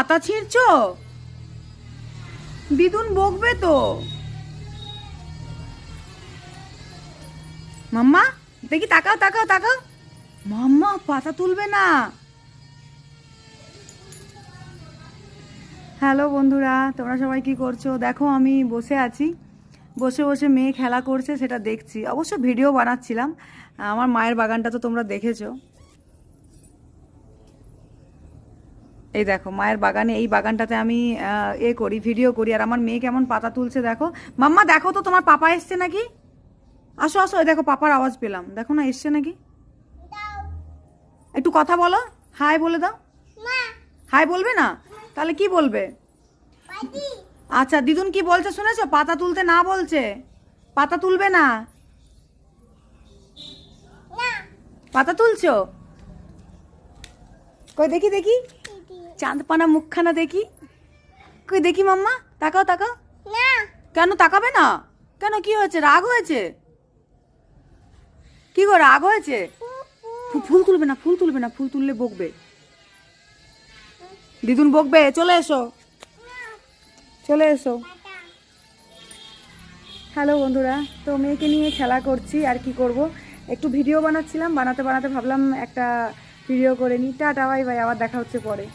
পাতা ছিঁড়ছো? বিদুন বকবে তো। মাম্মা, দেখি তাকাও তাকাও তাকাও। মাম্মা, পাতা তুলবে না। হ্যালো বন্ধুরা, তোমরা সবাই কি করছ? দেখো, আমি বসে আছি। বসে বসে মেয়ে খেলা করছে, সেটা দেখছি। অবশ্য ভিডিও বানাচ্ছিলাম। আমার মায়ের বাগানটা তো তোমরা দেখেছ। এই দেখো মায়ের বাগানে এই বাগানটাতে আমি এ করি ভিডিও করি আর আমার মেয়ে কেমন পাতা তুলছে দেখো। মাম্মা দেখো তো তোমার পাপা এসছে নাকি? আসো আসো এই দেখো পাপার আওয়াজ পেলাম। দেখো না এসছে নাকি? একটু কথা বলো। হাই বলে দাও। হাই বলবে না? তাহলে কি বলবে? আচ্ছা দিদুন কি বলছে শুনেছো? পাতা তুলতে না বলছে? পাতা তুলবে না। পাতা তুলছো? কই দেখি দেখি। চাঁদপানা মুখখানা দেখি। কই দেখি মাম্মা তাকাও তাকাও। না। কেন তাকাবে না? কেন কি হয়েছে? রাগ হয়েছে? কি গো রাগ হয়েছে? ফুল তুলবে না ফুল তুলবে না ফুল তুললে বকবে। দিদুন বকবে চলে এসো। চলে এসো। হ্যালো বন্ধুরা তো মেয়েকে নিয়ে খেলা করছি আর কি করব? একটু ভিডিও বানাচ্ছিলাম বানাতে বানাতে ভাবলাম একটা ভিডিও করে নিই। টাটা বাই বাই আবার দেখা হচ্ছে পরে।